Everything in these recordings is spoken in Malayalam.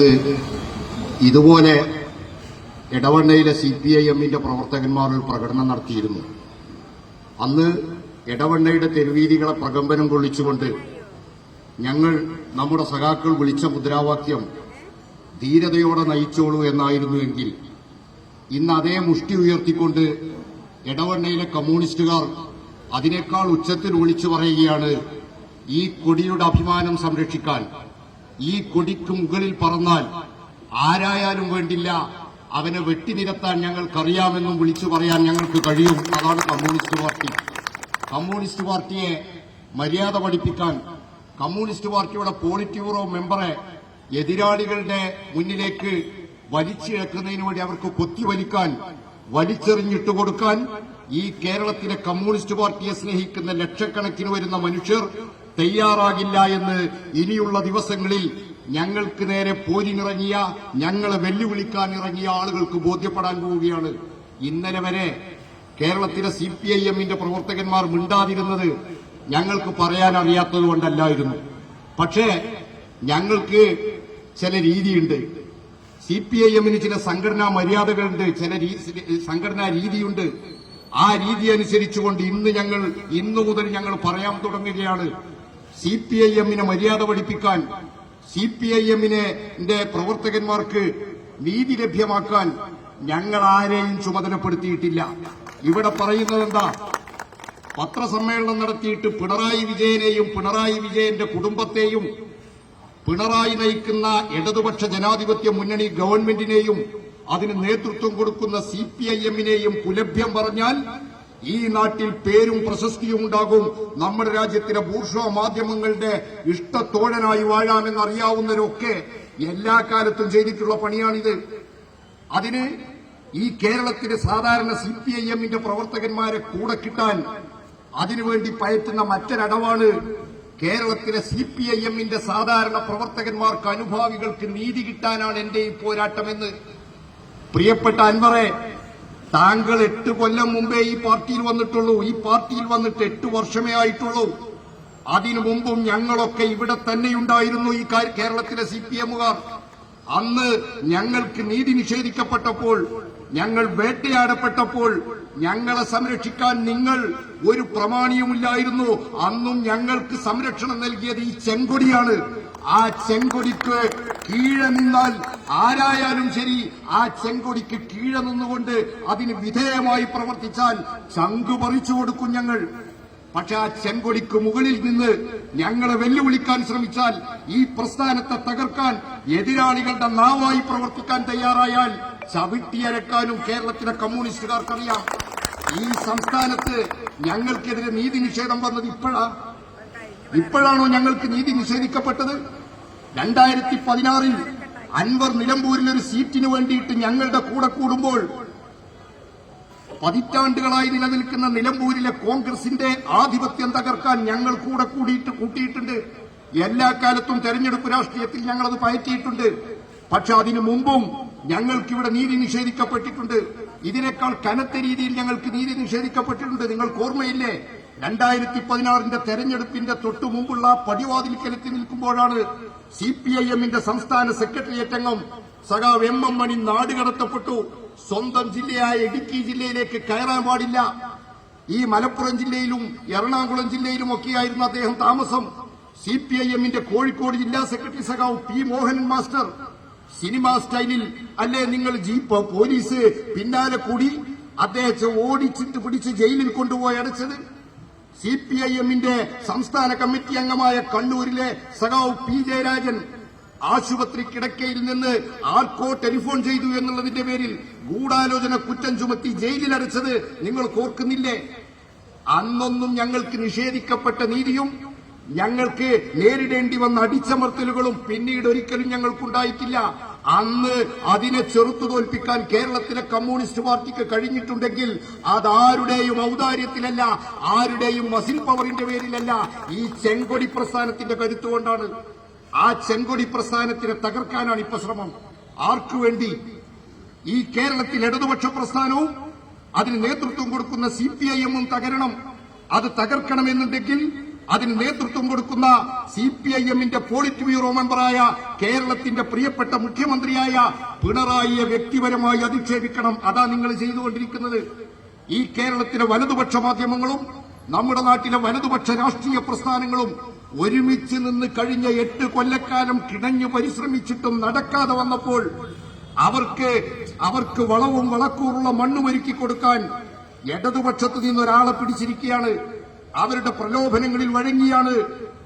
കാലത്ത് ഇതുപോലെ ഇടവണ്ണയിലെ സി പി ഐ എമ്മിന്റെ പ്രവർത്തകന്മാർ ഒരു പ്രകടനം നടത്തിയിരുന്നു. അന്ന് ഇടവണ്ണയുടെ തെരുവീതികളെ പ്രകമ്പനം കൊള്ളിച്ചുകൊണ്ട് ഞങ്ങൾ നമ്മുടെ സഖാക്കൾ വിളിച്ച മുദ്രാവാക്യം ധീരതയോടെ നയിച്ചോളൂ എന്നായിരുന്നുവെങ്കിൽ ഇന്ന് അതേ മുഷ്ടി ഉയർത്തിക്കൊണ്ട് ഇടവണ്ണയിലെ കമ്മ്യൂണിസ്റ്റുകാർ അതിനേക്കാൾ ഉച്ചത്തിൽ വിളിച്ചു പറയുകയാണ് ഈ കൊടിയുടെ അഭിമാനം സംരക്ഷിക്കാൻ ഈ കൊടിക്ക് മുകളിൽ പറന്നാൽ ആരായാലും വേണ്ടില്ല. അവനെ വെട്ടിനിരത്താൻ ഞങ്ങൾക്കറിയാമെന്നും വിളിച്ചു പറയാൻ ഞങ്ങൾക്ക് കഴിയും. അതാണ് കമ്മ്യൂണിസ്റ്റ് പാർട്ടി. കമ്മ്യൂണിസ്റ്റ് പാർട്ടിയെ മര്യാദ പഠിപ്പിക്കാൻ കമ്മ്യൂണിസ്റ്റ് പാർട്ടിയുടെ പോളിറ്റ് ബ്യൂറോ മെമ്പറെ എതിരാളികളുടെ മുന്നിലേക്ക് വലിച്ചിഴക്കുന്നതിന് വേണ്ടി അവർക്ക് കൊത്തിവലിക്കാൻ വലിച്ചെറിഞ്ഞിട്ട് കൊടുക്കാൻ ഈ കേരളത്തിലെ കമ്മ്യൂണിസ്റ്റ് പാർട്ടിയെ സ്നേഹിക്കുന്ന ലക്ഷക്കണക്കിന് വരുന്ന മനുഷ്യർ തയ്യാറാകില്ല എന്ന് ഇനിയുള്ള ദിവസങ്ങളിൽ ഞങ്ങൾക്ക് നേരെ പോരിനിറങ്ങിയ ഞങ്ങളെ വെല്ലുവിളിക്കാൻ ഇറങ്ങിയ ആളുകൾക്ക് ബോധ്യപ്പെടാൻ പോവുകയാണ്. ഇന്നലെ വരെ കേരളത്തിലെ സി പി ഐ എമ്മിന്റെ പ്രവർത്തകന്മാർ മിണ്ടാതിരുന്നത് ഞങ്ങൾക്ക് പറയാൻ അറിയാത്തത് കൊണ്ടല്ലായിരുന്നു. പക്ഷേ ഞങ്ങൾക്ക് ചില രീതിയുണ്ട്. സി പി ഐ എമ്മിന് ചില സംഘടനാ മര്യാദകളുണ്ട് ചില സംഘടനാ രീതിയുണ്ട്. ആ രീതി അനുസരിച്ചുകൊണ്ട് ഇന്ന് ഞങ്ങൾ ഇന്നു മുതൽ ഞങ്ങൾ പറയാൻ തുടങ്ങുകയാണ്. സി പി ഐ എമ്മിനെ മര്യാദ പഠിപ്പിക്കാൻ സി പി ഐ എമ്മിനെ പ്രവർത്തകന്മാർക്ക് നീതി ലഭ്യമാക്കാൻ ഞങ്ങൾ ആരെയും ചുമതലപ്പെടുത്തിയിട്ടില്ല. ഇവിടെ പറയുന്നത് എന്താ? പത്രസമ്മേളനം നടത്തിയിട്ട് പിണറായി വിജയനെയും പിണറായി വിജയന്റെ കുടുംബത്തെയും പിണറായി നയിക്കുന്ന ഇടതുപക്ഷ ജനാധിപത്യ മുന്നണി ഗവൺമെന്റിനെയും അതിന് നേതൃത്വം കൊടുക്കുന്ന സി പി ഐ എമ്മിനെയും പുലഭ്യം പറഞ്ഞാൽ ഈ നാട്ടിൽ പേരും പ്രശസ്തിയും ഉണ്ടാകും. നമ്മുടെ രാജ്യത്തിലെ ബൂർഷോ മാധ്യമങ്ങളുടെ ഇഷ്ടത്തോഴനായി വാഴാമെന്ന് അറിയാവുന്നവരൊക്കെ എല്ലാ കാലത്തും ചെയ്തിട്ടുള്ള പണിയാണിത്. അതിന് ഈ കേരളത്തിലെ സാധാരണ സി പി ഐ എമ്മിന്റെ പ്രവർത്തകന്മാരെ കൂടെ കിട്ടാൻ അതിനുവേണ്ടി പയറ്റുന്ന മറ്റൊരടവാണ് കേരളത്തിലെ സി പി ഐ എമ്മിന്റെ സാധാരണ പ്രവർത്തകന്മാർക്ക് അനുഭാവികൾക്ക് നീതി കിട്ടാനാണ് എന്റെ ഈ പോരാട്ടമെന്ന്. പ്രിയപ്പെട്ട അൻവറെ താങ്കൾ എട്ട് കൊല്ലം മുമ്പേ ഈ പാർട്ടിയിൽ വന്നിട്ടുള്ളൂ. ഈ പാർട്ടിയിൽ വന്നിട്ട് എട്ട് വർഷമേ ആയിട്ടുള്ളൂ. അതിനു മുമ്പും ഞങ്ങളൊക്കെ ഇവിടെ തന്നെയുണ്ടായിരുന്നു ഈ കേരളത്തിലെ സി പി എമ്മുകാർ. അന്ന് ഞങ്ങൾക്ക് നീതി നിഷേധിക്കപ്പെട്ടപ്പോൾ ഞങ്ങൾ വേട്ടയാടപ്പെട്ടപ്പോൾ ഞങ്ങളെ സംരക്ഷിക്കാൻ നിങ്ങൾ ഒരു പ്രമാണിയുമില്ലായിരുന്നു. അന്നും ഞങ്ങൾക്ക് സംരക്ഷണം നൽകിയത് ഈ ചെങ്കൊടിയാണ്. ആ ചെങ്കൊടിക്ക് കീഴെ നിന്നാൽ ആരായാലും ശരി ആ ചെങ്കൊടിക്ക് കീഴെ നിന്നുകൊണ്ട് അതിന് വിധേയമായി പ്രവർത്തിച്ചാൽ ചങ്കു പറിച്ചു കൊടുക്കും ഞങ്ങൾ. പക്ഷെ ആ ചെങ്കൊടിക്ക് മുകളിൽ നിന്ന് ഞങ്ങളെ വെല്ലുവിളിക്കാൻ ശ്രമിച്ചാൽ ഈ പ്രസ്ഥാനത്തെ തകർക്കാൻ എതിരാളികളുടെ നാവായി പ്രവർത്തിക്കാൻ തയ്യാറായാൽ ചവിട്ടിയരക്കാനും കേരളത്തിലെ കമ്മ്യൂണിസ്റ്റുകാർക്കറിയാം. ഈ സംസ്ഥാനത്ത് ഞങ്ങൾക്കെതിരെ നീതി നിഷേധം വന്നത് ഇപ്പോഴാ? ഇപ്പോഴാണോ ഞങ്ങൾക്ക് നീതി നിഷേധിക്കപ്പെട്ടത്? രണ്ടായിരത്തി പതിനാറിൽ അൻവർ നിലമ്പൂരിൽ ഒരു സീറ്റിന് വേണ്ടിയിട്ട് ഞങ്ങളുടെ കൂടെ കൂടുമ്പോൾ പതിറ്റാണ്ടുകളായി നിലനിൽക്കുന്ന നിലമ്പൂരിലെ കോൺഗ്രസിന്റെ ആധിപത്യം തകർക്കാൻ ഞങ്ങൾ കൂടെ കൂടിയിട്ട് കൂട്ടിയിട്ടുണ്ട്. എല്ലാ കാലത്തും തെരഞ്ഞെടുപ്പ് രാഷ്ട്രീയത്തിൽ ഞങ്ങളത് പയറ്റിയിട്ടുണ്ട്. പക്ഷെ അതിനു മുമ്പും ഞങ്ങൾക്കിവിടെ നീതി നിഷേധിക്കപ്പെട്ടിട്ടുണ്ട്. ഇതിനേക്കാൾ കനത്ത രീതിയിൽ ഞങ്ങൾക്ക് നീതി നിഷേധിക്കപ്പെട്ടിട്ടുണ്ട്. നിങ്ങൾക്ക് ഓർമ്മയില്ലേ? രണ്ടായിരത്തി പതിനാറിന്റെ തെരഞ്ഞെടുപ്പിന്റെ തൊട്ടു മുമ്പുള്ള പടിവാതിൽക്കലെത്തി നിൽക്കുമ്പോഴാണ് സി പി ഐ എമ്മിന്റെ സംസ്ഥാന സെക്രട്ടേറിയറ്റ് അംഗം സഖാവ് എം എം മണി നാടുകടത്തപ്പെട്ടു സ്വന്തം ജില്ലയായ ഇടുക്കി ജില്ലയിലേക്ക് കയറാൻ പാടില്ല. ഈ മലപ്പുറം ജില്ലയിലും എറണാകുളം ജില്ലയിലും ഒക്കെയായിരുന്നു അദ്ദേഹം താമസം. സി പി ഐ എമ്മിന്റെ കോഴിക്കോട് ജില്ലാ സെക്രട്ടറി സഖാവ് പി മോഹനൻ മാസ്റ്റർ സിനിമാ സ്റ്റൈലിൽ അല്ലേ നിങ്ങൾ ജീപ്പ് പോലീസ് പിന്നാലെ കൂടി അദ്ദേഹത്തെ ഓടിച്ചിട്ട് പിടിച്ച് ജയിലിൽ കൊണ്ടുപോയി അടച്ചത്? സി പി ഐ എമ്മിന്റെ സംസ്ഥാന കമ്മിറ്റി അംഗമായ കണ്ണൂരിലെ സഖാവ് പി ജയരാജൻ ആശുപത്രി കിടക്കയിൽ നിന്ന് ആർക്കോ ടെലിഫോൺ ചെയ്തു എന്നുള്ളതിന്റെ പേരിൽ ഗൂഢാലോചന കുറ്റം ചുമത്തി ജയിലിൽ അടച്ചത് നിങ്ങൾ ഓർക്കുന്നില്ലേ? അന്നൊന്നും ഞങ്ങൾക്ക് നിഷേധിക്കപ്പെട്ട നീതിയും ഞങ്ങൾക്ക് നേരിടേണ്ടി വന്ന അടിച്ചമർത്തലുകളും പിന്നീട് ഒരിക്കലും ഞങ്ങൾക്കുണ്ടായിട്ടില്ല. അന്ന് അതിനെ ചെറുത്തു തോൽപ്പിക്കാൻ കേരളത്തിലെ കമ്മ്യൂണിസ്റ്റ് പാർട്ടിക്ക് കഴിഞ്ഞിട്ടുണ്ടെങ്കിൽ അതാരുടെയും ഔദാര്യത്തിലല്ല ആരുടെയും മസിൽ പവറിന്റെ പേരിലല്ല ഈ ചെങ്കൊടി പ്രസ്ഥാനത്തിന്റെ കരുത്തുകൊണ്ടാണ് ആ ചെങ്കൊടി പ്രസ്ഥാനത്തിനെ തകർക്കാനാണ് ഇപ്പൊ ശ്രമം. ആർക്കു വേണ്ടി? ഈ കേരളത്തിൽ ഇടതുപക്ഷ പ്രസ്ഥാനവും അതിന് നേതൃത്വം കൊടുക്കുന്ന സി പി ഐ എമ്മും തകരണം. അത് തകർക്കണമെന്നുണ്ടെങ്കിൽ അതിന് നേതൃത്വം കൊടുക്കുന്ന സി പി ഐ എമ്മിന്റെ പോളിറ്റ് ബ്യൂറോ മെമ്പറായ കേരളത്തിന്റെ പ്രിയപ്പെട്ട മുഖ്യമന്ത്രിയായ പിണറായിയെ വ്യക്തിപരമായി അധിക്ഷേപിക്കണം. അതാ നിങ്ങൾ ചെയ്തുകൊണ്ടിരിക്കുന്നത്. ഈ കേരളത്തിലെ വലതുപക്ഷ മാധ്യമങ്ങളും നമ്മുടെ നാട്ടിലെ വലതുപക്ഷ രാഷ്ട്രീയ പ്രസ്ഥാനങ്ങളും ഒരുമിച്ച് നിന്ന് കഴിഞ്ഞ എട്ട് കൊല്ലക്കാലം കിണഞ്ഞു പരിശ്രമിച്ചിട്ടും നടക്കാതെ വന്നപ്പോൾ അവർക്ക് അവർക്ക് വളവും വളക്കൂറുള്ള മണ്ണും ഒരുക്കി കൊടുക്കാൻ ഇടതുപക്ഷത്ത് നിന്ന് ഒരാളെ പിടിച്ചിരിക്കുകയാണ്. അവരുടെ പ്രലോഭനങ്ങളിൽ വഴങ്ങിയാണ്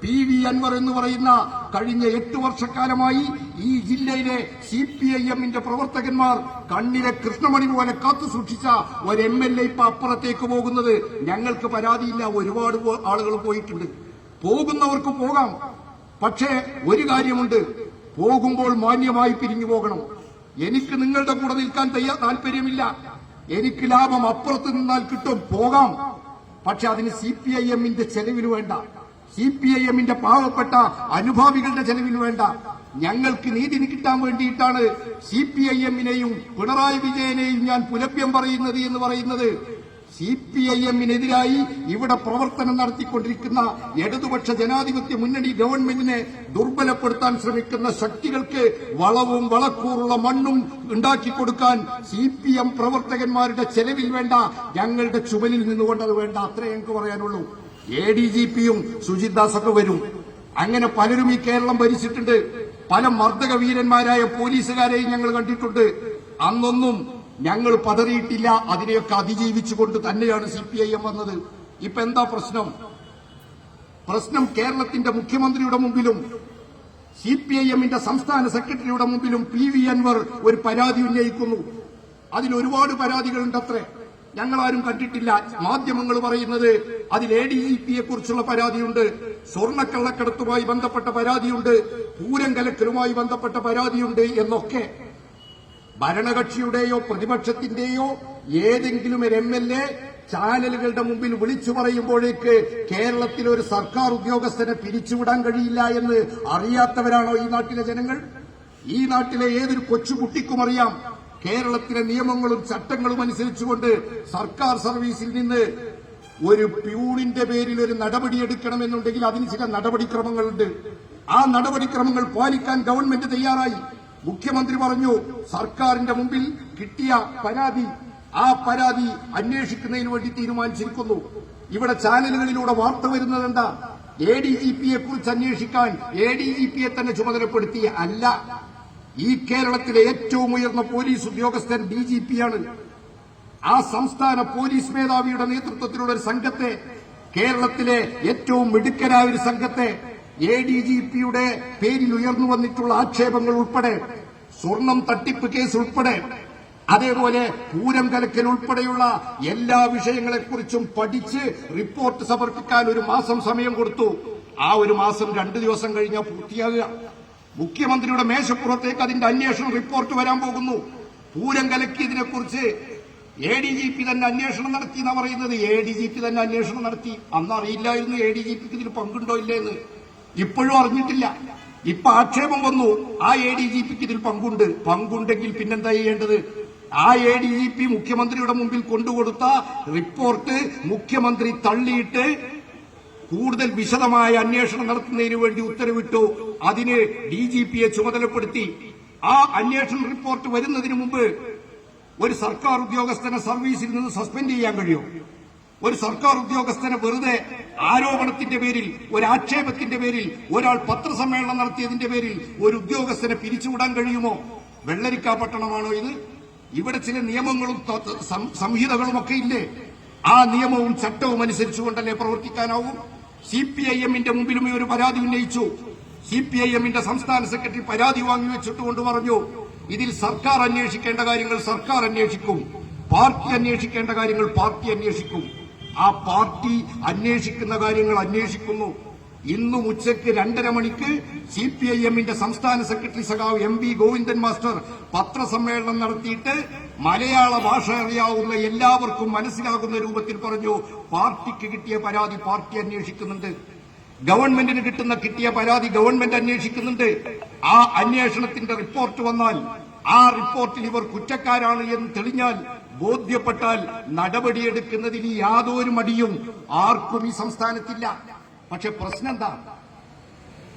പി വി അൻവർ എന്ന് പറയുന്ന കഴിഞ്ഞ എട്ട് വർഷക്കാലമായി ഈ ജില്ലയിലെ സി പി ഐ എമ്മിന്റെ പ്രവർത്തകന്മാർ കണ്ണിലെ കൃഷ്ണമണി പോലെ കാത്തു സൂക്ഷിച്ച ഒരു എം എൽ എ ഇപ്പൊ അപ്പുറത്തേക്ക് പോകുന്നത്. ഞങ്ങൾക്ക് പരാതിയില്ല. ഒരുപാട് ആളുകൾ പോയിട്ടുണ്ട്. പോകുന്നവർക്ക് പോകാം. പക്ഷേ ഒരു കാര്യമുണ്ട്. പോകുമ്പോൾ മാന്യമായി പിരിഞ്ഞു പോകണം. എനിക്ക് നിങ്ങളുടെ കൂടെ നിൽക്കാൻ തയ്യാ താല്പര്യമില്ല. എനിക്ക് ലാഭം അപ്പുറത്ത് നിന്നാൽ കിട്ടും. പോകാം. പക്ഷെ അതിന് സി പി ഐ എമ്മിന്റെ ചെലവിൽ വേണ്ട. സി പി ഐ എമ്മിന്റെ പാവപ്പെട്ട അനുഭാവികളുടെ ചെലവിൽ വേണ്ട. ഞങ്ങൾക്ക് നീതി കിട്ടാൻ വേണ്ടിയിട്ടാണ് സി പി ഐ എമ്മിനെയും പിണറായി വിജയനെയും ഞാൻ പുലഭ്യം പറയുന്നത് എന്ന് പറയുന്നത്. സി പി ഐ എമ്മിനെതിരായി ഇവിടെ പ്രവർത്തനം നടത്തിക്കൊണ്ടിരിക്കുന്ന ഇടതുപക്ഷ ജനാധിപത്യ മുന്നണി ഗവൺമെന്റിനെ ദുർബലപ്പെടുത്താൻ ശ്രമിക്കുന്ന ശക്തികൾക്ക് വളവും വളക്കൂറുള്ള മണ്ണും ഉണ്ടാക്കി കൊടുക്കാൻ സി പി എം പ്രവർത്തകന്മാരുടെ ചെലവിൽ വേണ്ട ഞങ്ങളുടെ ചുമലിൽ നിന്നുകൊണ്ടത് വേണ്ട. അത്രേ ഞങ്ങൾക്ക് പറയാനുള്ളൂ. എ ഡി ജി പിയും സുജിത് ദാസൊക്കെ വരും. അങ്ങനെ പലരും ഈ കേരളം ഭരിച്ചിട്ടുണ്ട്. പല മർദ്ദക വീരന്മാരായ പോലീസുകാരെയും ഞങ്ങൾ കണ്ടിട്ടുണ്ട്. അന്നൊന്നും ഞങ്ങൾ പതറിയിട്ടില്ല അതിനെയൊക്കെ അതിജീവിച്ചുകൊണ്ട് തന്നെയാണ് സി പി ഐ എം വന്നത്. ഇപ്പൊ എന്താ പ്രശ്നം? പ്രശ്നം കേരളത്തിന്റെ മുഖ്യമന്ത്രിയുടെ മുമ്പിലും സി പി ഐ എമ്മിന്റെ സംസ്ഥാന സെക്രട്ടറിയുടെ മുമ്പിലും പി വി അൻവർ ഒരു പരാതി ഉന്നയിക്കുന്നു. അതിൽ ഒരുപാട് പരാതികളുണ്ടത്രേ. ഞങ്ങളാരും കണ്ടിട്ടില്ല. മാധ്യമങ്ങൾ പറയുന്നത് അതിൽ എ ഡി ജി പിയെ കുറിച്ചുള്ള പരാതിയുണ്ട്. സ്വർണക്കള്ളക്കടത്തുമായി ബന്ധപ്പെട്ട പരാതിയുണ്ട്. പൂരം കലക്കലുമായി ബന്ധപ്പെട്ട പരാതിയുണ്ട് എന്നൊക്കെ. ഭരണകക്ഷിയുടെയോ പ്രതിപക്ഷത്തിന്റെയോ ഏതെങ്കിലും ഒരു എം എൽ എ ചാനലുകളുടെ മുമ്പിൽ വിളിച്ചു പറയുമ്പോഴേക്ക് കേരളത്തിലെ ഒരു സർക്കാർ ഉദ്യോഗസ്ഥനെ പിരിച്ചുവിടാൻ കഴിയില്ല എന്ന് അറിയാത്തവരാണോ ഈ നാട്ടിലെ ജനങ്ങൾ? ഈ നാട്ടിലെ ഏതൊരു കൊച്ചുകുട്ടിക്കും അറിയാം. കേരളത്തിലെ നിയമങ്ങളും ചട്ടങ്ങളും അനുസരിച്ചുകൊണ്ട് സർക്കാർ സർവീസിൽ നിന്ന് ഒരു പ്യൂണിന്റെ പേരിൽ ഒരു നടപടി എടുക്കണമെന്നുണ്ടെങ്കിൽ അതിന് ചില നടപടിക്രമങ്ങളുണ്ട്. ആ നടപടിക്രമങ്ങൾ പാലിക്കാൻ ഗവൺമെന്റ് തയ്യാറായി. മുഖ്യമന്ത്രി പറഞ്ഞു സർക്കാരിന്റെ മുമ്പിൽ കിട്ടിയ പരാതി ആ പരാതി അന്വേഷിക്കുന്നതിന് വേണ്ടി തീരുമാനിച്ചിരിക്കുന്നു. ഇവിടെ ചാനലുകളിലൂടെ വാർത്ത വരുന്നത് എന്താ? എ ഡി ജി പിയെ കുറിച്ച് അന്വേഷിക്കാൻ എ ഡി ജി പിയെ തന്നെ ചുമതലപ്പെടുത്തി അല്ല. ഈ കേരളത്തിലെ ഏറ്റവും ഉയർന്ന പോലീസ് ഉദ്യോഗസ്ഥൻ ഡി ജി പിയാണ് ആ സംസ്ഥാന പോലീസ് മേധാവിയുടെ നേതൃത്വത്തിലുള്ള ഒരു സംഘത്തെ കേരളത്തിലെ ഏറ്റവും മിടുക്കരായ ഒരു സംഘത്തെ എ ഡി ജി പിയുടെ പേരിൽ ഉയർന്നു വന്നിട്ടുള്ള ആക്ഷേപങ്ങൾ ഉൾപ്പെടെ സ്വർണം തട്ടിപ്പ് കേസ് ഉൾപ്പെടെ അതേപോലെ പൂരം കലക്കൽ ഉൾപ്പെടെയുള്ള എല്ലാ വിഷയങ്ങളെക്കുറിച്ചും പഠിച്ച് റിപ്പോർട്ട് സമർപ്പിക്കാൻ ഒരു മാസം സമയം കൊടുത്തു. ആ ഒരു മാസം രണ്ടു ദിവസം കഴിഞ്ഞാൽ പൂർത്തിയാകുക. മുഖ്യമന്ത്രിയുടെ മേശപ്പുറത്തേക്ക് അതിന്റെ അന്വേഷണം റിപ്പോർട്ട് വരാൻ പോകുന്നു. പൂരം കലക്കിയതിനെക്കുറിച്ച് എ ഡി ജി പി തന്നെ അന്വേഷണം നടത്തി എന്നാ പറയുന്നത്. എ ഡി ജി പി തന്നെ അന്വേഷണം നടത്തി. അന്ന് അറിയില്ലായിരുന്നു എ ഡി ജി പിക്ക് ഇതിൽ പങ്കുണ്ടോ ഇല്ലേ എന്ന് ഇപ്പോഴും അറിഞ്ഞിട്ടില്ല. ഇപ്പൊ ആക്ഷേപം വന്നു. ആ എ ഡി ജി പിക്ക് ഇതിൽ പങ്കുണ്ട്. പങ്കുണ്ടെങ്കിൽ പിന്നെന്താ ചെയ്യേണ്ടത്? ആ എ ഡി ജി പി മുഖ്യമന്ത്രിയുടെ മുമ്പിൽ കൊണ്ടുകൊടുത്ത റിപ്പോർട്ട് മുഖ്യമന്ത്രി തള്ളിയിട്ട് കൂടുതൽ വിശദമായ അന്വേഷണം നടത്തുന്നതിന് വേണ്ടി ഉത്തരവിട്ടു. അതിന് ഡി ജി പിയെ ചുമതലപ്പെടുത്തി. ആ അന്വേഷണ റിപ്പോർട്ട് വരുന്നതിന് മുമ്പ് ഒരു സർക്കാർ ഉദ്യോഗസ്ഥനെ സർവീസിൽ നിന്ന് സസ്പെൻഡ് ചെയ്യാൻ കഴിയും. ഒരു സർക്കാർ ഉദ്യോഗസ്ഥനെ വെറുതെ ആരോപണത്തിന്റെ പേരിൽ ഒരു ആക്ഷേപത്തിന്റെ പേരിൽ ഒരാൾ പത്രസമ്മേളനം നടത്തിയതിന്റെ പേരിൽ ഒരു ഉദ്യോഗസ്ഥനെ പിരിച്ചുവിടാൻ കഴിയുമോ? വെള്ളരിക്കാ പട്ടണമാണോ ഇത്? ഇവിടെ ചില നിയമങ്ങളും സംഹിതകളും ഒക്കെ ഇല്ലേ? ആ നിയമവും ചട്ടവും അനുസരിച്ചുകൊണ്ടല്ലേ പ്രവർത്തിക്കാനാവും? സി പി ഐ എമ്മിന്റെ മുമ്പിലും ഒരു പരാതി ഉന്നയിച്ചു. സി പി ഐ എമ്മിന്റെ സംസ്ഥാന സെക്രട്ടറി പരാതി വാങ്ങി വെച്ചിട്ടുകൊണ്ട് പറഞ്ഞു ഇതിൽ സർക്കാർ അന്വേഷിക്കേണ്ട കാര്യങ്ങൾ സർക്കാർ അന്വേഷിക്കും. പാർട്ടി അന്വേഷിക്കേണ്ട കാര്യങ്ങൾ പാർട്ടി അന്വേഷിക്കും. ആ പാർട്ടി അന്വേഷിക്കുന്ന കാര്യങ്ങൾ അന്വേഷിക്കുന്നു. ഇന്നും ഉച്ചയ്ക്ക് രണ്ടര മണിക്ക് സി പി ഐ എമ്മിന്റെ സംസ്ഥാന സെക്രട്ടറി സഖാവ് എം വി ഗോവിന്ദൻ മാസ്റ്റർ പത്രസമ്മേളനം നടത്തിയിട്ട് മലയാള ഭാഷ അറിയാവുന്ന എല്ലാവർക്കും മനസ്സിലാകുന്ന രൂപത്തിൽ പറഞ്ഞു പാർട്ടിക്ക് കിട്ടിയ പരാതി പാർട്ടി അന്വേഷിക്കുന്നുണ്ട്. ഗവൺമെന്റിന് കിട്ടുന്ന കിട്ടിയ പരാതി ഗവൺമെന്റ് അന്വേഷിക്കുന്നുണ്ട്. ആ അന്വേഷണത്തിന്റെ റിപ്പോർട്ട് വന്നാൽ ആ റിപ്പോർട്ടിൽ ഇവർ കുറ്റക്കാരാണ് എന്ന് തെളിഞ്ഞാൽ ബോധ്യപ്പെട്ടാൽ നടപടിയെടുക്കുന്നതിൽ യാതൊരു മടിയും ആർക്കും ഈ സംസ്ഥാനത്തില്ല. പക്ഷെ പ്രശ്നം എന്താ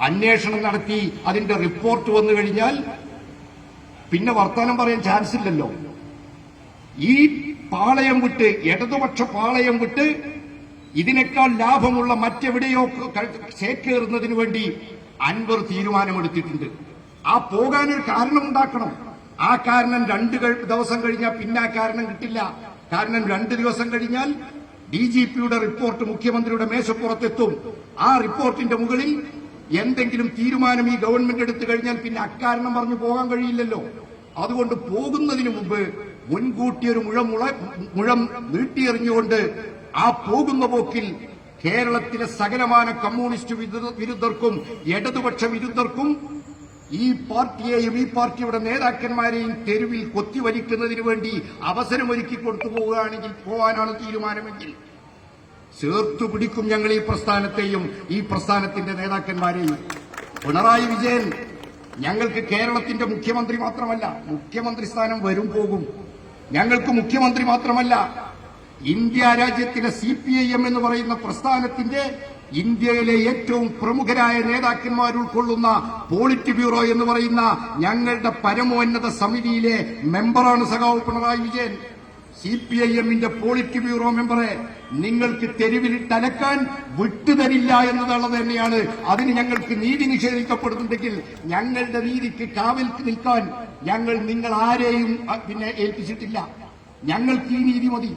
അന്വേഷണം നടത്തി അതിന്റെ റിപ്പോർട്ട് വന്നു കഴിഞ്ഞാൽ പിന്നെ വർത്തമാനം പറയാൻ ചാൻസ് ഇല്ലല്ലോ. ഈ പാളയം വിട്ട് ഇടതുപക്ഷ പാളയം വിട്ട് ഇതിനേക്കാൾ ലാഭമുള്ള മറ്റെവിടെയോ ചേക്കേറുന്നതിന് വേണ്ടി അൻവർ തീരുമാനമെടുത്തിട്ടുണ്ട്. ആ പോകാനൊരു കാരണം ഉണ്ടാക്കണം ആ കാരണം രണ്ട് ദിവസം കഴിഞ്ഞാൽ പിന്നെ ആ കാരണം കിട്ടില്ല. കാരണം രണ്ട് ദിവസം കഴിഞ്ഞാൽ ഡി ജി പിയുടെ റിപ്പോർട്ട് മുഖ്യമന്ത്രിയുടെ മേശപ്പുറത്തെത്തും. ആ റിപ്പോർട്ടിന്റെ മുകളിൽ എന്തെങ്കിലും തീരുമാനം ഈ ഗവൺമെന്റ് എടുത്തു കഴിഞ്ഞാൽ പിന്നെ അക്കാരണം പറഞ്ഞു പോകാൻ കഴിയില്ലല്ലോ. അതുകൊണ്ട് പോകുന്നതിന് മുമ്പ് മുൻകൂട്ടി ഒരു മുഴം മുള- മുഴം നീട്ടിയെറിഞ്ഞുകൊണ്ട് ആ പോകുന്ന പോക്കിൽ കേരളത്തിലെ സകലമാന കമ്മ്യൂണിസ്റ്റ് വിരുദ്ധർക്കും ഇടതുപക്ഷ വിരുദ്ധർക്കും ഈ പാർട്ടിയെയും ഈ പാർട്ടിയുടെ നേതാക്കന്മാരെയും തെരുവിൽ കൊത്തിവലിക്കുന്നതിന് വേണ്ടി അവസരമൊരുക്കി കൊടുത്തു പോവുകയാണെങ്കിൽ പോകാനാണ് തീരുമാനമെങ്കിൽ ചേർത്തു പിടിക്കും ഞങ്ങൾ ഈ പ്രസ്ഥാനത്തെയും ഈ പ്രസ്ഥാനത്തിന്റെ നേതാക്കന്മാരെയും. പിണറായി വിജയൻ ഞങ്ങൾക്ക് കേരളത്തിന്റെ മുഖ്യമന്ത്രി മാത്രമല്ല മുഖ്യമന്ത്രി സ്ഥാനം വരും പോകും. ഞങ്ങൾക്ക് മുഖ്യമന്ത്രി മാത്രമല്ല ഇന്ത്യ രാജ്യത്തിലെ സി എന്ന് പറയുന്ന പ്രസ്ഥാനത്തിന്റെ ഇന്ത്യയിലെ ഏറ്റവും പ്രമുഖരായ നേതാക്കന്മാർ ഉൾക്കൊള്ളുന്ന പോളിറ്റ് ബ്യൂറോ എന്ന് പറയുന്ന ഞങ്ങളുടെ പരമോന്നത സമിതിയിലെ മെമ്പറാണ് സഖാവ് Pinarayi Vijayan. C P I എമ്മിന്റെ പോളിറ്റ് ബ്യൂറോ മെമ്പറെ നിങ്ങൾക്ക് തെരുവിലിട്ടലക്കാൻ വിട്ടുതരില്ല എന്നതുള്ളത് തന്നെയാണ്. അതിന് ഞങ്ങൾക്ക് നീതി നിഷേധിക്കപ്പെടുന്നുണ്ടെങ്കിൽ ഞങ്ങളുടെ നീതിക്ക് കാവൽ നിൽക്കാൻ ഞങ്ങൾ നിങ്ങൾ ആരെയും പിന്നെ ഏൽപ്പിച്ചിട്ടില്ല. ഞങ്ങൾക്ക് ഈ നീതി മതി.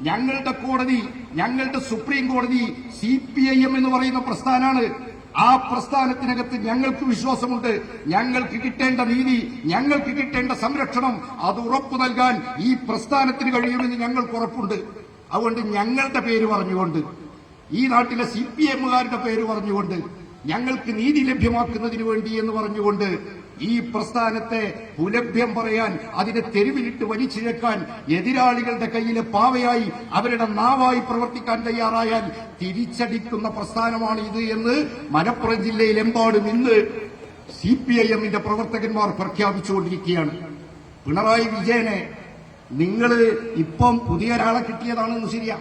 ഞങ്ങളുടെ കോടതി ഞങ്ങളുടെ സുപ്രീം കോടതി സി പി ഐ എം എന്ന് പറയുന്ന പ്രസ്ഥാനമാണ് ആ പ്രസ്ഥാനത്തിനകത്ത് ഞങ്ങൾക്ക് വിശ്വാസമുണ്ട്. ഞങ്ങൾക്ക് കിട്ടേണ്ട നീതി ഞങ്ങൾക്ക് കിട്ടേണ്ട സംരക്ഷണം അത് ഉറപ്പു നൽകാൻ ഈ പ്രസ്ഥാനത്തിന് കഴിയുമെന്ന് ഞങ്ങൾക്ക് ഉറപ്പുണ്ട്. അതുകൊണ്ട് ഞങ്ങളുടെ പേര് പറഞ്ഞുകൊണ്ട് ഈ നാട്ടിലെ സി പി എമ്മുകാരുടെ പേര് പറഞ്ഞുകൊണ്ട് ഞങ്ങൾക്ക് നീതി ലഭ്യമാക്കുന്നതിന് വേണ്ടി എന്ന് പറഞ്ഞുകൊണ്ട് ഈ പ്രസ്ഥാനത്തെ പുലഭ്യം പറയാൻ അതിനെ തെരുവിലിട്ട് വലിച്ചിഴക്കാൻ എതിരാളികളുടെ കയ്യിലെ പാവയായി അവരുടെ നാവായി പ്രവർത്തിക്കാൻ തയ്യാറായാൽ തിരിച്ചടിക്കുന്ന പ്രസ്ഥാനമാണ് ഇത് എന്ന് മലപ്പുറം ജില്ലയിലെമ്പാടും ഇന്ന് സി പി ഐ എമ്മിന്റെ പ്രവർത്തകന്മാർ പ്രഖ്യാപിച്ചുകൊണ്ടിരിക്കുകയാണ്. പിണറായി വിജയനെ നിങ്ങൾ ഇപ്പം പുതിയ ഒരാളെ കിട്ടിയതാണെന്ന് ശരിയാ.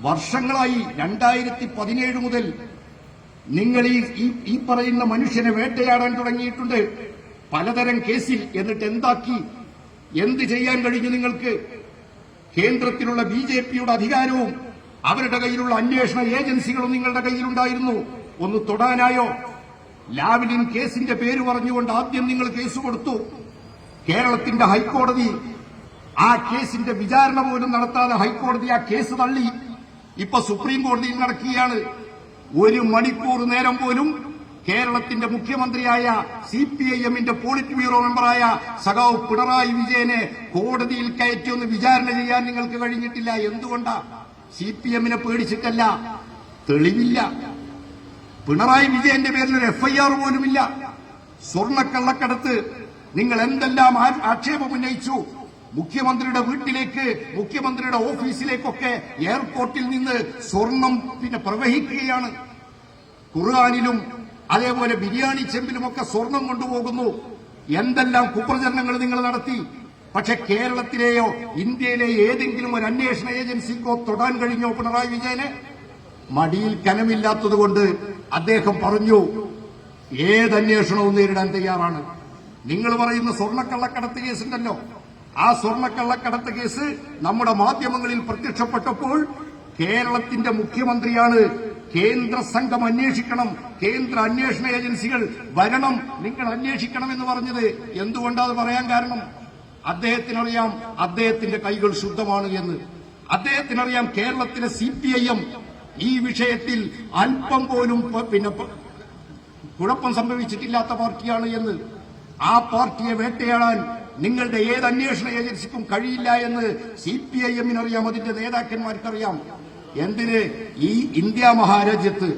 വർഷങ്ങളായി രണ്ടായിരത്തി പതിനേഴ് മുതൽ നിങ്ങൾ ഈ ഈ- പറയുന്ന മനുഷ്യനെ വേട്ടയാടാൻ തുടങ്ങിയിട്ടുണ്ട്. പലതരം കേസിൽ എന്നിട്ട് എന്താക്കി? എന്ത് ചെയ്യാൻ കഴിഞ്ഞു നിങ്ങൾക്ക്? കേന്ദ്രത്തിലുള്ള ബി ജെ പിയുടെ അധികാരവും അവരുടെ കയ്യിലുള്ള അന്വേഷണ ഏജൻസികളും നിങ്ങളുടെ കയ്യിലുണ്ടായിരുന്നു. ഒന്ന് തൊടാനായോ? ലാവ്ലിൻ കേസിന്റെ പേര് പറഞ്ഞുകൊണ്ട് ആദ്യം നിങ്ങൾ കേസ് കൊടുത്തു. കേരളത്തിന്റെ ഹൈക്കോടതി ആ കേസിന്റെ വിചാരണ പോലും നടത്താതെ ഹൈക്കോടതി ആ കേസ് തള്ളി. ഇപ്പൊ സുപ്രീം കോടതിയിൽ നടക്കുകയാണ്. ഒരു മണിക്കൂർ നേരം പോലും കേരളത്തിന്റെ മുഖ്യമന്ത്രിയായ സി പി ഐ എമ്മിന്റെ പോളിറ്റ് ബ്യൂറോ മെമ്പറായ സഖാവ് പിണറായി വിജയനെ കോടതിയിൽ കയറ്റി ഒന്ന് വിചാരണ ചെയ്യാൻ നിങ്ങൾക്ക് കഴിഞ്ഞിട്ടില്ല. എന്തുകൊണ്ടാ? സി പി എമ്മിനെ പേടിച്ചിട്ടല്ല. തെളിവില്ല. പിണറായി വിജയന്റെ പേരിൽ ഒരു എഫ്ഐആർ പോലുമില്ല. സ്വർണക്കള്ളക്കടത്ത് നിങ്ങൾ എന്തെല്ലാം ആക്ഷേപം ഉന്നയിച്ചു? മുഖ്യമന്ത്രിയുടെ വീട്ടിലേക്ക് മുഖ്യമന്ത്രിയുടെ ഓഫീസിലേക്കൊക്കെ എയർപോർട്ടിൽ നിന്ന് സ്വർണം പിന്നെ പ്രവഹിക്കുകയാണ്. ഖുർആാനിലും അതേപോലെ ബിരിയാണി ചെമ്പിലുമൊക്കെ സ്വർണം കൊണ്ടുപോകുന്നു. എന്തെല്ലാം കുപ്രചരണങ്ങൾ നിങ്ങൾ നടത്തി? പക്ഷെ കേരളത്തിലെയോ ഇന്ത്യയിലെ ഏതെങ്കിലും ഒരു അന്വേഷണ ഏജൻസിക്കോ തൊടാൻ കഴിഞ്ഞോ പിണറായി വിജയനെ? മടിയിൽ കനമില്ലാത്തതുകൊണ്ട് അദ്ദേഹം പറഞ്ഞു ഏത് അന്വേഷണവും നേരിടാൻ തയ്യാറാണ്. നിങ്ങൾ പറയുന്ന സ്വർണക്കള്ളക്കടത്ത് കേസുണ്ടല്ലോ. ആ സ്വർണക്കള്ളക്കടത്ത് കേസ് നമ്മുടെ മാധ്യമങ്ങളിൽ പ്രത്യക്ഷപ്പെട്ടപ്പോൾ കേരളത്തിന്റെ മുഖ്യമന്ത്രിയാണ് കേന്ദ്ര സംഘം അന്വേഷിക്കണം കേന്ദ്ര അന്വേഷണ ഏജൻസികൾ വരണം നിങ്ങൾ അന്വേഷിക്കണം എന്ന് പറഞ്ഞത് എന്തുകൊണ്ടാണ് പറയാൻ കാരണം? അദ്ദേഹത്തിനറിയാം അദ്ദേഹത്തിന്റെ കൈകൾ ശുദ്ധമാണ് എന്ന്. അദ്ദേഹത്തിനറിയാം കേരളത്തിലെ സി പി ഐ എം ഈ വിഷയത്തിൽ അല്പം പോലും പിന്നെ കുഴപ്പം സംഭവിച്ചിട്ടില്ലാത്ത പാർട്ടിയാണ് എന്ന്. ആ പാർട്ടിയെ വേട്ടയാടാൻ നിങ്ങളുടെ ഏത് അന്വേഷണ ഏജൻസിക്കും കഴിയില്ല എന്ന് സി പി ഐ എമ്മിനറിയാം അതിന്റെ നേതാക്കന്മാർക്കറിയാം. എന്തിന് ഈ ഇന്ത്യ മഹാരാജ്യത്ത്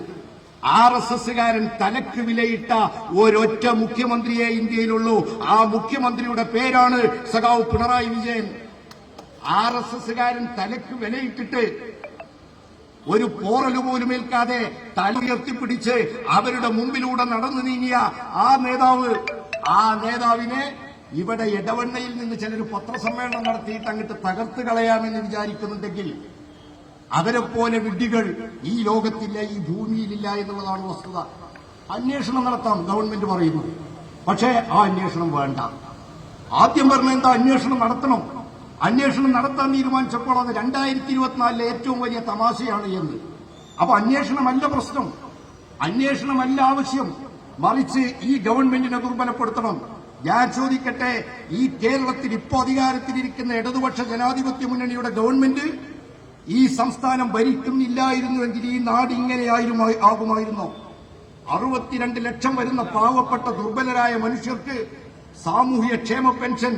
ആർ എസ് എസ്സുകാരൻ തലക്ക് വിലയിട്ട ഒരൊറ്റ മുഖ്യമന്ത്രിയെ ഇന്ത്യയിലുള്ളൂ. ആ മുഖ്യമന്ത്രിയുടെ പേരാണ് സഖാവ് പിണറായി വിജയൻ. ആർ എസ് എസ്സുകാരൻ തലക്ക് വിലയിട്ടിട്ട് ഒരു പോറൽ പോലും ഏൽക്കാതെ തല ഉയർത്തിപ്പിടിച്ച് അവരുടെ മുമ്പിലൂടെ നടന്നു നീങ്ങിയ ആ നേതാവ് ആ നേതാവിനെ ഇവിടെ ഇടവണ്ണയിൽ നിന്ന് ചിലർ പത്രസമ്മേളനം നടത്തിയിട്ട് അങ്ങോട്ട് തകർത്ത് കളയാമെന്ന് വിചാരിക്കുന്നുണ്ടെങ്കിൽ അവരെ പോലെ വിഡ്ഢികൾ ഈ ലോകത്തില്ല ഈ ഭൂമിയിലില്ല എന്നുള്ളതാണ് വസ്തുത. അന്വേഷണം നടത്താം ഗവൺമെന്റ് പറയുന്നു. പക്ഷേ ആ അന്വേഷണം വേണ്ട. ആദ്യം പറഞ്ഞ എന്താ അന്വേഷണം നടത്തണം? അന്വേഷണം നടത്താൻ തീരുമാനിച്ചപ്പോൾ അത് രണ്ടായിരത്തി ഇരുപത്തിനാലിലെ ഏറ്റവും വലിയ തമാശയാണ് എന്ന്. അപ്പൊ അന്വേഷണമല്ല പ്രശ്നം. അന്വേഷണമല്ല ആവശ്യം. മറിച്ച് ഈ ഗവൺമെന്റിനെ ദുർബലപ്പെടുത്തണം. ഞാൻ ചോദിക്കട്ടെ ഈ കേരളത്തിൽ ഇപ്പോൾ അധികാരത്തിലിരിക്കുന്ന ഇടതുപക്ഷ ജനാധിപത്യ മുന്നണിയുടെ ഗവൺമെന്റ് ഈ സംസ്ഥാനം ഭരിക്കുന്നില്ലായിരുന്നുവെങ്കിൽ ഈ നാട് ഇങ്ങനെയായിരുന്നു ആകുമായിരുന്നോ? അറുപത്തിരണ്ട് ലക്ഷം വരുന്ന പാവപ്പെട്ട ദുർബലരായ മനുഷ്യർക്ക് സാമൂഹ്യ ക്ഷേമ പെൻഷൻ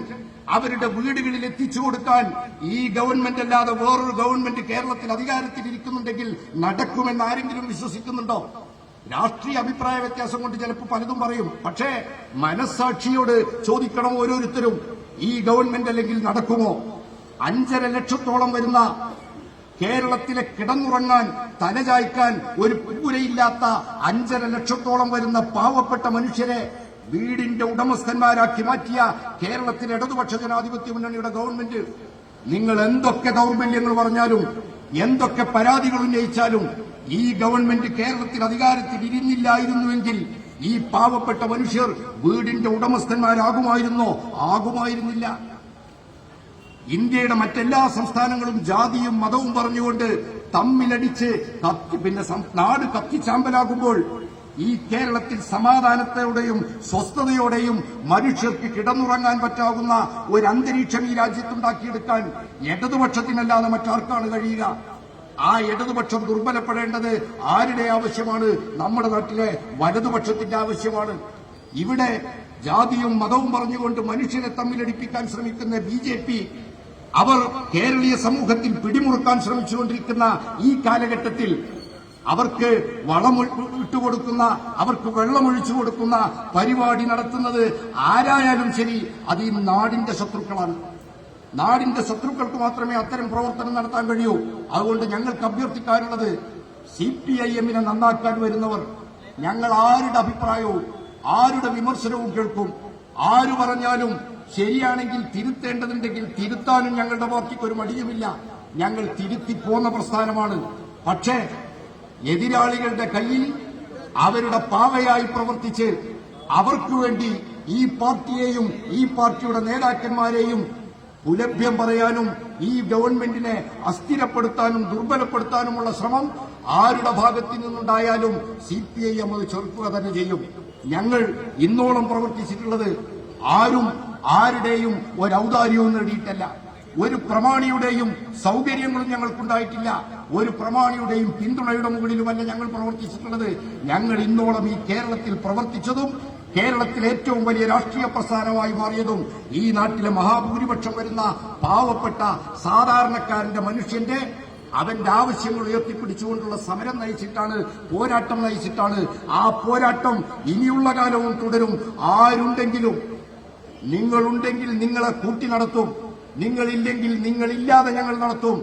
അവരുടെ വീടുകളിൽ എത്തിച്ചു കൊടുക്കാൻ ഈ ഗവൺമെന്റ് അല്ലാതെ വേറൊരു ഗവൺമെന്റ് കേരളത്തിൽ അധികാരത്തിൽ ഇരിക്കുന്നുണ്ടെങ്കിൽ നടക്കുമെന്ന് ആരെങ്കിലും വിശ്വസിക്കുന്നുണ്ടോ? രാഷ്ട്രീയ അഭിപ്രായ വ്യത്യാസം കൊണ്ട് ചിലപ്പോൾ പലതും പറയും. പക്ഷേ മനസ്സാക്ഷിയോട് ചോദിക്കണം ഓരോരുത്തരും ഈ ഗവൺമെന്റ് അല്ലെങ്കിൽ നടക്കുമോ? അഞ്ചര ലക്ഷത്തോളം വരുന്ന കേരളത്തിലെ കിടന്നുറങ്ങാൻ തലചായ്ക്കാൻ ഒരു പുരയില്ലാത്ത അഞ്ചര ലക്ഷത്തോളം വരുന്ന പാവപ്പെട്ട മനുഷ്യരെ വീടിന്റെ ഉടമസ്ഥന്മാരാക്കി മാറ്റിയ കേരളത്തിലെ ഇടതുപക്ഷ ജനാധിപത്യ മുന്നണിയുടെ ഗവൺമെന്റ്. നിങ്ങൾ എന്തൊക്കെ ദൗർബല്യങ്ങൾ പറഞ്ഞാലും എന്തൊക്കെ പരാതികൾ ഉന്നയിച്ചാലും ഈ ഗവൺമെന്റ് കേരളത്തിൽ അധികാരത്തിൽ ഇരുന്നില്ലായിരുന്നുവെങ്കിൽ ഈ പാവപ്പെട്ട മനുഷ്യർ വീടിന്റെ ഉടമസ്ഥന്മാരാകുമായിരുന്നോ? ആകുമായിരുന്നില്ല. ഇന്ത്യയുടെ മറ്റെല്ലാ സംസ്ഥാനങ്ങളും ജാതിയും മതവും പറഞ്ഞുകൊണ്ട് തമ്മിലടിച്ച് കത്തി പിന്നെ നാട് കത്തിച്ചാമ്പലാകുമ്പോൾ ഈ കേരളത്തിൽ സമാധാനത്തോടെയും സ്വസ്ഥതയോടെയും മനുഷ്യർക്ക് കിടന്നുറങ്ങാൻ പറ്റാവുന്ന ഒരു അന്തരീക്ഷം ഈ രാജ്യത്തുണ്ടാക്കിയെടുക്കാൻ ഇടതുപക്ഷത്തിനല്ലാതെ മറ്റാർക്കാണ് കഴിയുക? ആ ഇടതുപക്ഷം ദുർബലപ്പെടേണ്ടത് ആരുടെ ആവശ്യമാണ്? നമ്മുടെ നാട്ടിലെ വലതുപക്ഷത്തിന്റെ ആവശ്യമാണ്. ഇവിടെ ജാതിയും മതവും പറഞ്ഞുകൊണ്ട് മനുഷ്യരെ തമ്മിലടിപ്പിക്കാൻ ശ്രമിക്കുന്ന ബി ജെ പി അവർ കേരളീയ സമൂഹത്തിൽ പിടിമുറുക്കാൻ ശ്രമിച്ചുകൊണ്ടിരിക്കുന്ന ഈ കാലഘട്ടത്തിൽ അവർക്ക് വളം ഇട്ടുകൊടുക്കുന്ന അവർക്ക് വെള്ളമൊഴിച്ചു കൊടുക്കുന്ന പരിപാടി നടത്തുന്നത് ആരായാലും ശരി അത് ഈ നാടിന്റെ ശത്രുക്കളാണ്. നാടിന്റെ ശത്രുക്കൾക്ക് മാത്രമേ അത്തരം പ്രവർത്തനം നടത്താൻ കഴിയൂ. അതുകൊണ്ട് ഞങ്ങൾക്ക് അഭ്യർത്ഥിക്കാനുള്ളത് സി പി ഐ എമ്മിനെ നന്നാക്കാൻ വരുന്നവർ ഞങ്ങൾ ആരുടെ അഭിപ്രായവും ആരുടെ വിമർശനവും കേൾക്കും. ആര് പറഞ്ഞാലും ശരിയാണെങ്കിൽ തിരുത്തേണ്ടതുണ്ടെങ്കിൽ തിരുത്താനും ഞങ്ങളുടെ പാർട്ടിക്ക് ഒരു മടിയുമില്ല. ഞങ്ങൾ തിരുത്തി പോന്ന പ്രസ്ഥാനമാണ്. പക്ഷേ എതിരാളികളുടെ കയ്യിൽ അവരുടെ പാവയായി പ്രവർത്തിച്ച് അവർക്കു വേണ്ടി ഈ പാർട്ടിയെയും ഈ പാർട്ടിയുടെ നേതാക്കന്മാരെയും കുലഭ്യം പറയാനും ഈ ഗവൺമെന്റിനെ അസ്ഥിരപ്പെടുത്താനും ദുർബലപ്പെടുത്താനുമുള്ള ശ്രമം ആരുടെ ഭാഗത്തു നിന്നുണ്ടായാലും സി പി ഐ എം അത് ചെറുക്കുക തന്നെ ചെയ്യും. ഞങ്ങൾ ഇന്നോളം പ്രവർത്തിച്ചിട്ടുള്ളത് ആരും ആരുടെയും ഒരു ഔദാര്യവും നേടിയിട്ടല്ല. ഒരു പ്രമാണിയുടെയും സൗകര്യങ്ങളും ഞങ്ങൾക്കുണ്ടായിട്ടില്ല. ഒരു പ്രമാണിയുടെയും പിന്തുണയുടെ മുകളിലുമല്ല ഞങ്ങൾ പ്രവർത്തിച്ചിട്ടുള്ളത്. ഞങ്ങൾ ഇന്നോളം ഈ കേരളത്തിൽ പ്രവർത്തിച്ചതും കേരളത്തിൽ ഏറ്റവും വലിയ രാഷ്ട്രീയ പ്രസ്ഥാനമായി മാറിയതും ഈ നാട്ടിലെ മഹാഭൂരിപക്ഷം വരുന്ന പാവപ്പെട്ട സാധാരണക്കാരന്റെ മനുഷ്യന്റെ അവന്റെ ആവശ്യങ്ങൾ ഉയർത്തിപ്പിടിച്ചുകൊണ്ടുള്ള സമരം നയിച്ചിട്ടാണ് പോരാട്ടം നയിച്ചിട്ടാണ്. ആ പോരാട്ടം ഇനിയുള്ള കാലവും തുടരും. ആരുണ്ടെങ്കിലും നിങ്ങളുണ്ടെങ്കിൽ നിങ്ങളെ കൂട്ടി നടത്തും. നിങ്ങളില്ലെങ്കിൽ നിങ്ങളില്ലാതെ ഞങ്ങൾ നടത്തും.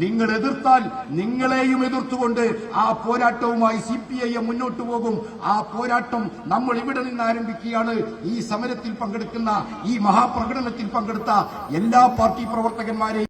നിങ്ങൾ എതിർത്താൽ നിങ്ങളെയും എതിർത്തുകൊണ്ട് ആ പോരാട്ടവുമായി സി പി ഐ എം മുന്നോട്ട് പോകും. ആ പോരാട്ടം നമ്മൾ ഇവിടെ നിന്ന് ആരംഭിക്കുകയാണ്. ഈ സമരത്തിൽ പങ്കെടുക്കുന്ന ഈ മഹാപ്രകടനത്തിൽ പങ്കെടുത്ത എല്ലാ പാർട്ടി പ്രവർത്തകന്മാരെയും